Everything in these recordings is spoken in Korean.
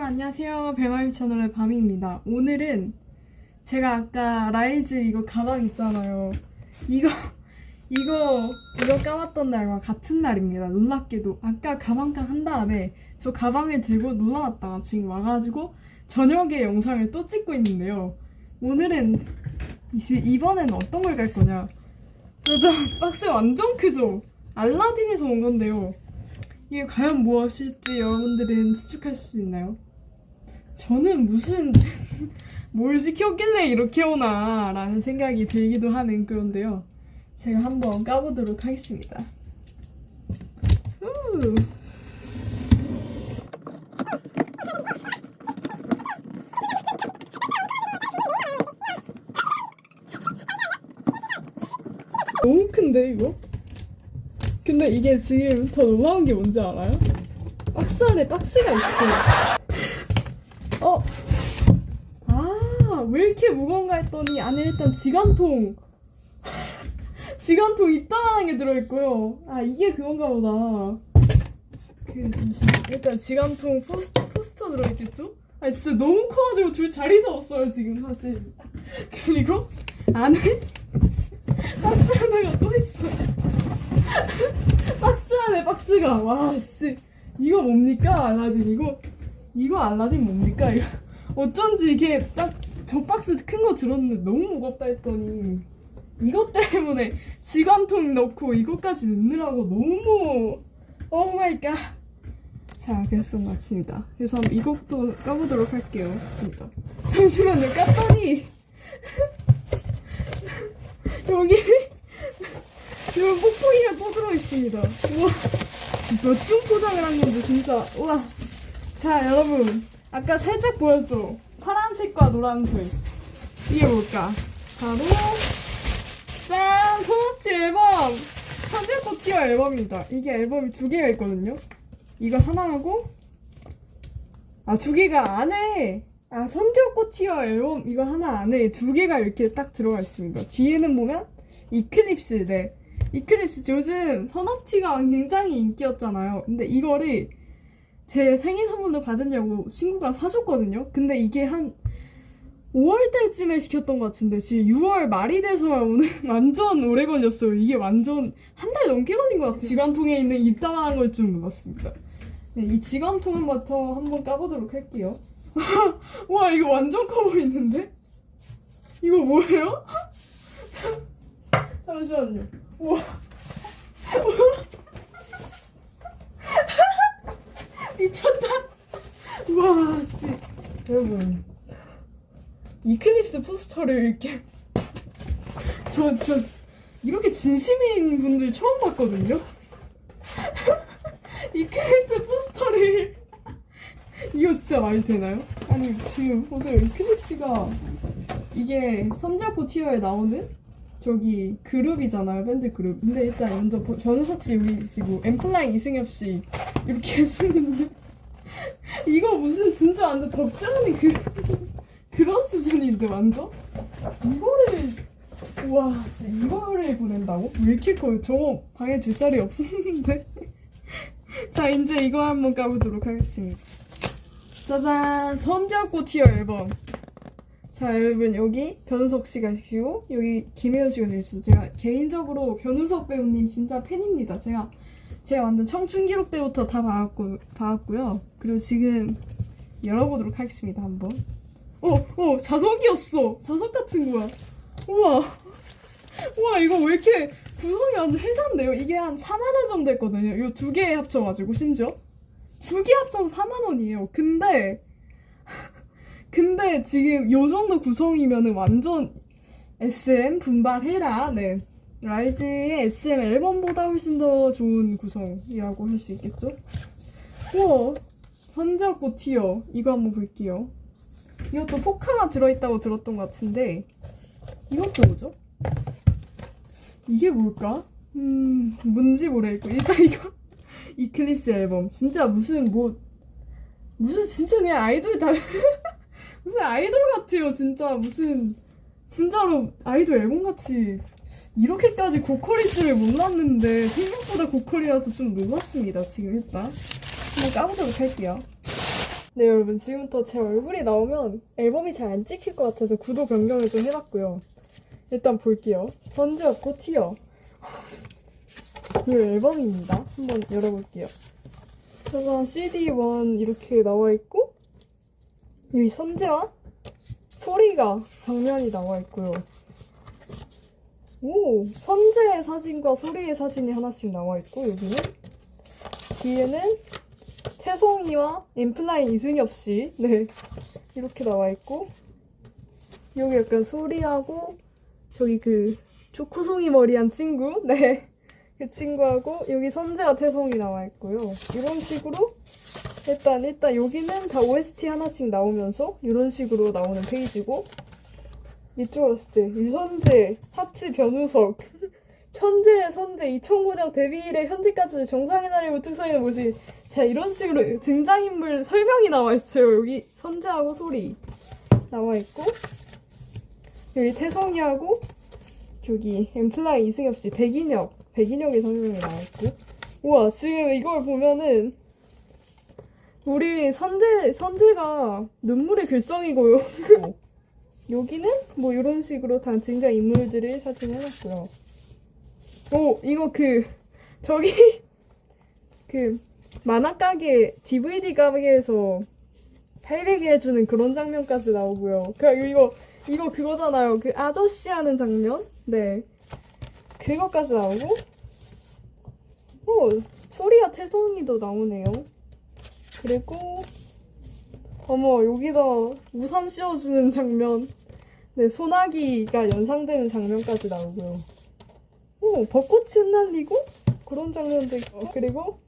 여러분 안녕하세요. 벨마미 채널의 밤입니다. 오늘은 제가 아까 라이즈 이거 가방 있잖아요. 이거 이거 이거 까봤던 날과 같은 날입니다. 놀랍게도 아까 가방깡 한 다음에 저 가방을 들고 놀라놨다가 지금 와가지고 저녁에 영상을 또 찍고 있는데요. 오늘은 이- 이번에는 어떤 걸 갈 거냐? 짜잔 박스 완전 크죠? 알라딘에서 온 건데요. 이게 과연 무엇일지 여러분들은 추측할 수 있나요? 저는 무슨 뭘 시켰길래 이렇게 오나 라는 생각이 들기도 하는 그런데요. 제가 한번 까보도록 하겠습니다. 우. 너무 큰데 이거? 근데 이게 지금 더 놀라운 게 뭔지 알아요? 박스 안에 박스가 있어요. 어? 아, 왜 이렇게 무거운가 했더니 안에 일단 지간통. 지간통 이따만한 게 들어있고요. 아, 이게 그건가 보다. 그, 잠시만. 일단 지간통 포스터, 포스터 들어있겠죠? 아, 진짜 너무 커가지고 둘 자리도 없어요, 지금 사실. 그리고 안에 박스 하나가 또 있어요. 박스 안에 박스가 와 씨 이거 뭡니까 알라딘 이거 이거 알라딘 뭡니까 이거 어쩐지 이게 딱 저 박스 큰 거 들었는데 너무 무겁다 했더니 이것 때문에 지관통 넣고 이것까지 넣느라고 너무 오 마이 갓 자 그래서 맞습니다 그래서 한번 이것도 까보도록 할게요 진짜 잠시만요 깠더니 여기 여기 뽁뽁이가 또 들어있습니다. 우와. 몇 중 포장을 한 건데, 진짜. 우와. 자, 여러분. 아까 살짝 보였죠? 파란색과 노란색. 이게 뭘까? 바로, 짠! 소노치 앨범! 현재꽃티어 앨범입니다. 이게 앨범이 두 개가 있거든요. 이거 하나하고, 아, 두 개가 안에, 아, 선지꽃티어 앨범 이거 하나 안에 두 개가 이렇게 딱 들어가 있습니다. 뒤에는 보면, 이클립스, 네. 이클립스 요즘 선업티가 굉장히 인기였잖아요. 근데 이거를 제 생일 선물로 받으려고 친구가 사줬거든요. 근데 이게 한 5월 달쯤에 시켰던 것 같은데 지금 6월 말이 돼서 오늘 완전 오래 걸렸어요. 이게 완전 한 달 넘게 걸린 것 같아요. 지관통에 있는 입다만한 걸 줄 몰랐습니다. 네, 이 지관통부터 한번 까보도록 할게요. 와 이거 완전 커 보이는데? 이거 뭐예요? 잠시만요. 우와. 미쳤다. 우와, 씨. 여러분. 이클립스 포스터를 이렇게. 저, 저, 이렇게 진심인 분들 처음 봤거든요? 이클립스 포스터를. 이거 진짜 말이 되나요? 아니, 지금 보세요. 이클립스가 이게 선자포 티어에 나오는 저기 그룹이잖아요 밴드 그룹. 근데 일단 먼저 보- 변우석 씨 계시고 엠플라잉 이승엽 씨 이렇게 계시는데 이거 무슨 진짜 완전 덥지 않은 그 그런 수준인데 완전? 이거를 우와 진짜 이거를 보낸다고? 왜 이렇게 커요? 저 방에 둘 자리 없었는데. 자 이제 이거 한번 까보도록 하겠습니다. 짜잔 선지학고 티어 앨범 자 여러분 여기 변우석 씨가 계시고 여기 김혜연 씨가 계시죠. 제가 개인적으로 변우석 배우님 진짜 팬입니다. 제가 제가 완전 청춘 기록 때부터 다 봐왔고 봐왔고요. 그리고 지금 열어보도록 하겠습니다 한번. 어, 어 자석이었어. 자석 같은 거야. 우와, 우와 이거 왜 이렇게 구성이 완전 해산데요? 이게 한 4만 원 정도 했거든요. 이거 두개 합쳐가지고 심지어 두 개 합쳐서 4만 원이에요. 근데 근데 지금 요 정도 구성이면은 완전 SM 분발해라. 네. 라이즈의 SM 앨범보다 훨씬 더 좋은 구성이라고 할 수 있겠죠? 우와. 선자꽃 티어. 이거 한번 볼게요. 이것도 포카가 들어있다고 들었던 것 같은데, 이것도 뭐죠? 이게 뭘까? 음, 뭔지 모르겠고. 일단 이거, 이클립스 앨범. 진짜 무슨 뭐, 무슨 진짜 그냥 아이돌 다, 무슨 아이돌 같아요, 진짜. 무슨, 진짜로 아이돌 앨범 같이 이렇게까지 줄을 몰랐는데, 생각보다 고퀄이라서 좀 놀랐습니다, 지금 일단. 한번 까보도록 할게요. 네 여러분 지금부터 제 얼굴이 나오면 앨범이 잘 안 찍힐 것 같아서 구도 변경을 좀 해봤고요. 일단 볼게요. 선재였고 티어. 이 앨범입니다. 한번 열어볼게요. 짜잔 CD1 이렇게 나와 있고 여기 선재와 소리가 장면이 나와 있고요. 오 선재의 사진과 소리의 사진이 하나씩 나와 있고 여기는 뒤에는 태송이와 엠플라인 이승엽 씨, 네 이렇게 나와 있고 여기 약간 소리하고 저기 그 초코송이 머리한 친구, 네 그 친구하고 여기 선재와 태송이 나와 있고요. 이런 식으로 일단 일단 여기는 다 OST 하나씩 나오면서 이런 식으로 나오는 페이지고 이쪽으로 봤을 때 유선재, 하치 변우석 천재, 선재, 이천고장 데뷔 이래 현재까지 정상의 날임을 특성하는 모습 자 이런 식으로 등장인물 설명이 나와 있어요. 여기 선재하고 소리 나와 있고 여기 태성이하고 여기 엠플라이 이승엽 씨 백인혁 백인혁의 설명이 나와 있고. 우와 지금 이걸 보면은 우리 선재 선재가 눈물의 글썽이고요 여기는 뭐 이런 식으로 다 등장 인물들을 사진해놨고요 오 이거 그 저기 그 만화 가게 DVD 가게에서 800에 해주는 그런 장면까지 나오고요. 그 이거 이거 그거잖아요. 그 아저씨 하는 장면. 네. 그거까지 나오고. 오 소리와 태성이도 나오네요. 그리고 어머 여기다 우산 씌워주는 장면. 네 소나기가 연상되는 장면까지 나오고요. 오 벚꽃이 흩날리고 그런 장면도 있고 그리고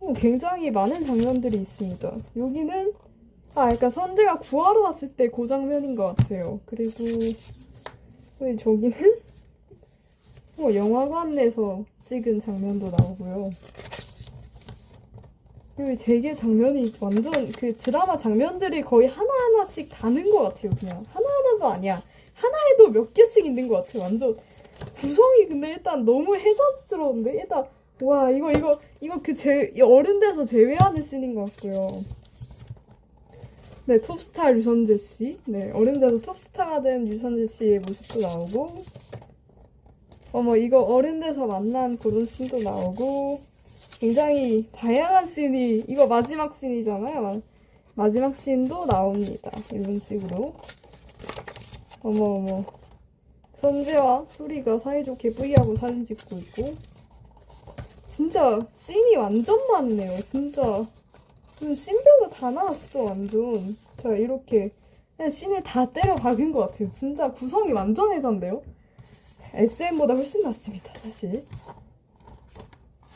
오, 굉장히 많은 장면들이 있습니다. 여기는 아 약간 선재가 구하러 왔을 때 그 장면인 것 같아요. 그리고 여기 저기는 뭐 영화관 내서 찍은 장면도 나오고요. 되게 장면이 완전 그 드라마 장면들이 거의 하나하나씩 다는 것 같아요. 그냥 하나하나도 아니야. 하나에도 몇 개씩 있는 것 같아요. 완전 구성이 근데 일단 너무 해자스러운데 일단 와 이거 이거 이거 그 제 어른 돼서 제외하는 씬인 것 같고요. 네 톱스타 유선재 씨, 네 어른 돼서 톱스타가 된 유선재 씨의 모습도 나오고, 어머 이거 어른 돼서 만난 그런 씬도 나오고, 굉장히 다양한 씬이 이거 마지막 씬이잖아요. 마- 마지막 씬도 나옵니다. 이런 식으로. 어머 어머. 선재와 소리가 사이좋게 뿌이하고 사진 찍고 있고 진짜 씬이 완전 많네요 진짜 무슨 씬별로 다 나왔어 완전 자 이렇게 그냥 씬을 다 때려 박은 것 같아요 진짜 구성이 완전 해잔데요 SM보다 훨씬 낫습니다 사실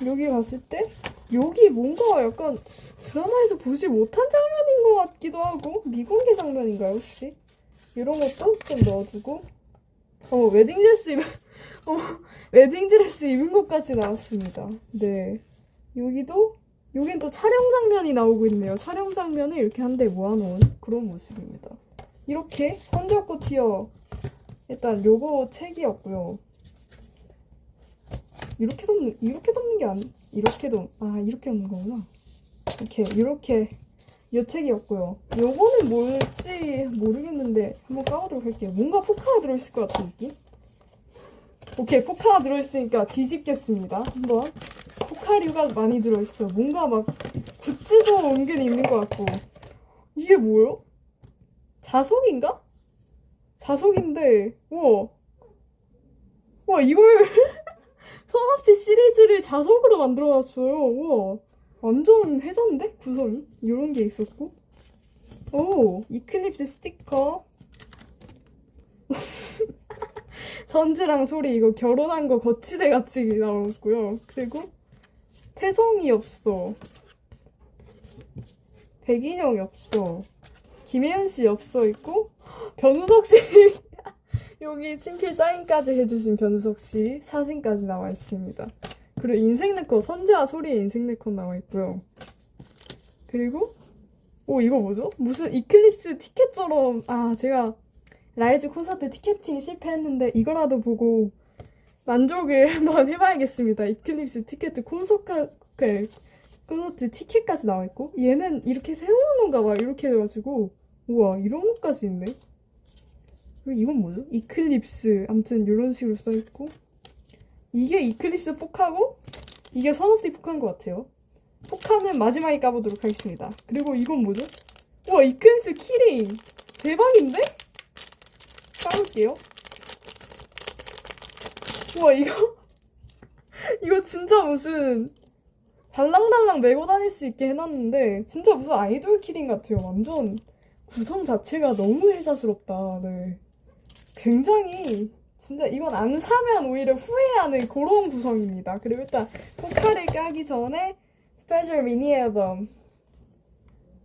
여기 봤을 때 여기 뭔가 약간 드라마에서 보지 못한 장면인 것 같기도 하고 미공개 장면인가요 혹시? 이런 것도 좀 넣어주고 어 웨딩드레스 입은 어 웨딩드레스 입은 것까지 나왔습니다. 네 여기도 여긴 또 촬영 장면이 나오고 있네요. 촬영 장면을 이렇게 한대 모아놓은 그런 모습입니다. 이렇게 선적고 티어 일단 요거 책이었고요. 이렇게 덮는 이렇게 덮는 게 아니 이렇게 덮아 이렇게 덮는 거구나. 이렇게 이렇게 이 책이었고요. 요거는 뭘지 모르겠는데 한번 까보도록 할게요. 뭔가 포카가 들어있을 것 같은 느낌? 오케이, 포카가 들어있으니까 뒤집겠습니다. 한번. 포카류가 많이 들어있어요. 뭔가 막 굿즈도 은근 있는 것 같고. 이게 뭐예요? 자석인가? 자석인데, 우와. 와, 이걸 손없이 시리즈를 자석으로 만들어놨어요. 우와. 완전 해잔데? 구성이? 이런 게 있었고. 오, 이클립스 스티커. 전지랑 소리 이거 결혼한 거 거치대 같이 나왔고요. 그리고 태성이 없어. 백인영이 없어. 김혜연 씨 없어 있고 변우석 씨 여기 친필 사인까지 해주신 변우석 씨 사진까지 나와 있습니다. 그리고 인생 네컷 선재와 소리의 인생 네컷 나와 있고요. 그리고 오 이거 뭐죠? 무슨 이클립스 티켓처럼 아 제가 라이즈 콘서트 티켓팅 실패했는데 이거라도 보고 만족을 한번 해봐야겠습니다. 이클립스 티켓 콘서트 콘서트 티켓까지 나와 있고 얘는 이렇게 세워놓는가 봐 이렇게 해가지고 우와 이런 것까지 있네. 이건 뭐죠? 이클립스 아무튼 이런 식으로 써 있고 이게 이클립스 포카고 이게 선업티 포카인 것 같아요. 포카는 마지막에 까보도록 하겠습니다. 그리고 이건 뭐죠? 우와 이클립스 키링 대박인데? 까볼게요. 우와 이거 이거 진짜 무슨 달랑달랑 메고 다닐 수 있게 해놨는데 진짜 무슨 아이돌 키링 같아요. 완전 구성 자체가 너무 혜자스럽다. 네. 굉장히 진짜 이건 안 사면 오히려 후회하는 그런 구성입니다. 그리고 일단 포카를 까기 전에 스페셜 미니 앨범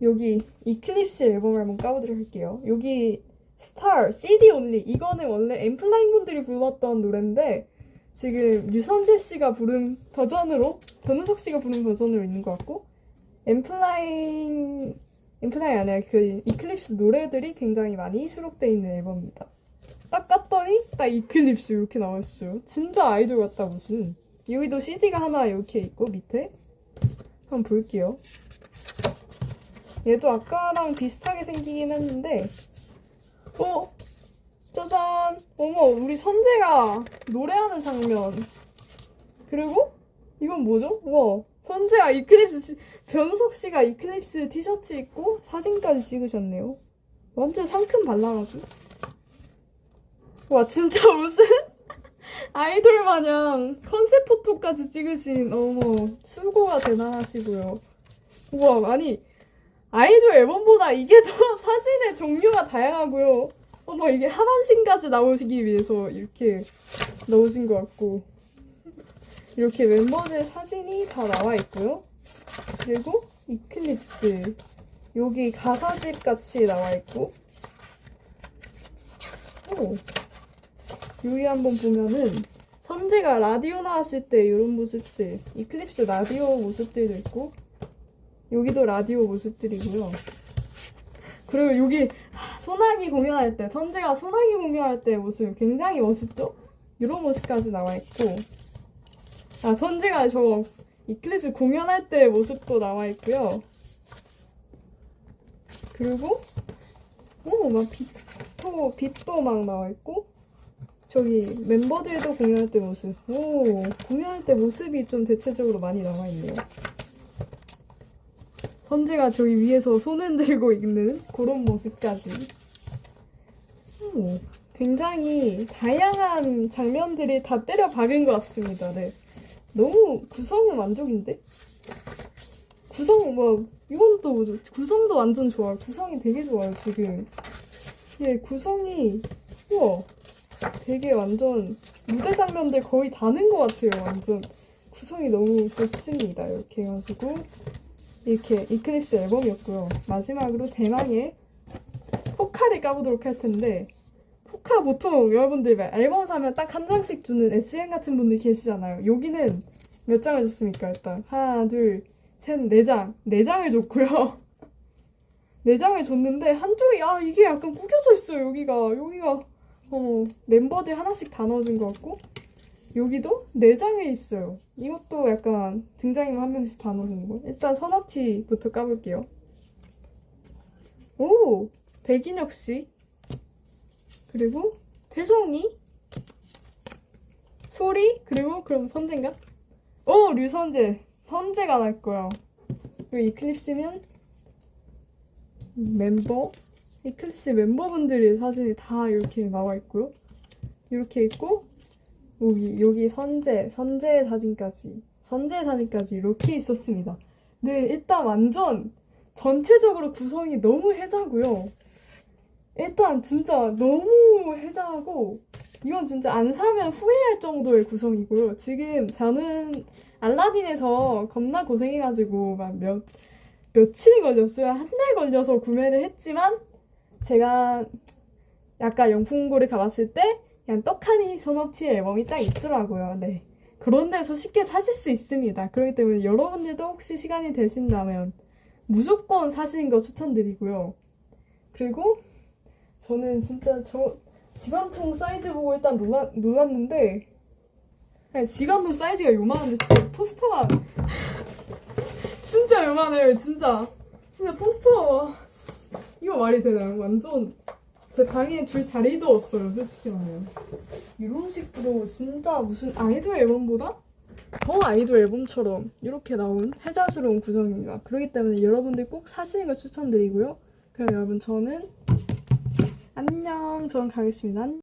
여기 이클립스 앨범을 한번 까보도록 할게요. 여기 스타 CD 온리 이거는 원래 엠플라잉 분들이 불렀던 노래인데 지금 유선재 씨가 부른 버전으로 전우석 씨가 부른 버전으로 있는 것 같고 엠플라잉 엠플라잉 아니라 그 이클립스 노래들이 굉장히 많이 수록되어 있는 앨범입니다. 딱 깠더니 딱 이클립스 이렇게 나와있어요. 진짜 아이돌 같다 무슨. 여기도 CD가 하나 이렇게 있고 밑에 한번 볼게요. 얘도 아까랑 비슷하게 생기긴 했는데 어? 짜잔! 어머 우리 선재가 노래하는 장면 그리고 이건 뭐죠? 와 선재가 이클립스 변우석 씨가 이클립스 티셔츠 입고 사진까지 찍으셨네요. 완전 상큼 발랄하죠? 와 진짜 무슨 아이돌 마냥 컨셉 포토까지 찍으신 어머 수고가 대단하시고요. 우와 아니 아이돌 앨범보다 이게 더 사진의 종류가 다양하고요. 어머 이게 하반신까지 나오시기 위해서 이렇게 넣으신 것 같고 이렇게 멤버들 사진이 다 나와 있고요. 그리고 이클립스 여기 가사집 같이 나와 있고 오 여기 한번 보면은 선재가 라디오 나왔을 때 이런 모습들 이클립스 라디오 모습들도 있고 여기도 라디오 모습들이고요. 그리고 여기 하, 소나기 공연할 때 선재가 소나기 공연할 때 모습 굉장히 멋있죠? 이런 모습까지 나와 있고 아 선재가 저 이클립스 공연할 때 모습도 나와 있고요. 그리고 오막 빛도 빛도 막 나와 있고 저기 멤버들도 공연할 때 모습. 오, 공연할 때 모습이 좀 대체적으로 많이 나와 있네요. 선재가 저기 위에서 손을 들고 있는 그런 모습까지. 오, 굉장히 다양한 장면들이 다 때려 박은 것 같습니다. 네. 너무 구성은 만족인데? 구성, 뭐, 이건 또? 구성도 완전 좋아요. 구성이 되게 좋아요, 지금. 예, 구성이, 우와. 되게 완전 무대 장면들 거의 다는 것 같아요. 완전 구성이 너무 좋습니다. 이렇게 해가지고 이렇게 이클립스 앨범이었고요. 마지막으로 대망의 포카를 까보도록 할 텐데 포카 보통 여러분들 왜 앨범 사면 딱 한 장씩 주는 SM 같은 분들 계시잖아요. 여기는 몇 장을 줬습니까? 일단 하나, 둘, 셋, 네 장, 네 장을 줬고요. 네 장을 줬는데 한쪽이 아 이게 약간 구겨져 있어요. 여기가 여기가 어, 멤버들 하나씩 다 넣어준 것 같고 여기도 네 장에 있어요. 이것도 약간 등장인물 한 명씩 다 넣어주는 거. 일단 선업치부터 까볼게요. 오 백인혁 씨 그리고 태성이 소리 그리고 그럼 선재인가? 오 류선재 선재가 날 거야. 그리고 이클립스는 멤버 이클립스 멤버분들의 사진이 다 이렇게 나와 있고요. 이렇게 있고 여기 여기 선재 선재 사진까지 선재 사진까지 이렇게 있었습니다. 네 일단 완전 전체적으로 구성이 너무 해자고요. 일단 진짜 너무 해자하고 이건 진짜 안 사면 후회할 정도의 구성이고요. 지금 저는 알라딘에서 겁나 고생해가지고 막 몇 며칠이 걸렸어요. 한 달 걸려서 구매를 했지만 제가 약간 영풍고를 가봤을 때 그냥 떡하니 선업치 앨범이 딱 있더라고요. 네. 그런 데서 쉽게 사실 수 있습니다. 그렇기 때문에 여러분들도 혹시 시간이 되신다면 무조건 사시는 거 추천드리고요. 그리고 저는 진짜 저 지갑통 사이즈 보고 일단 놀라, 놀랐는데 그냥 지갑통 사이즈가 요만한데 진짜 포스터가 진짜 요만해요 진짜 진짜 포스터 씨, 이거 말이 되나요? 완전 제 방에 둘 자리도 없어요 솔직히 말해요 이런 식으로 진짜 무슨 아이돌 앨범보다 더 아이돌 앨범처럼 이렇게 나온 해자스러운 구성입니다. 그렇기 때문에 여러분들 꼭 사시는 걸 추천드리고요. 그럼 여러분 저는 안녕. 저는 가겠습니다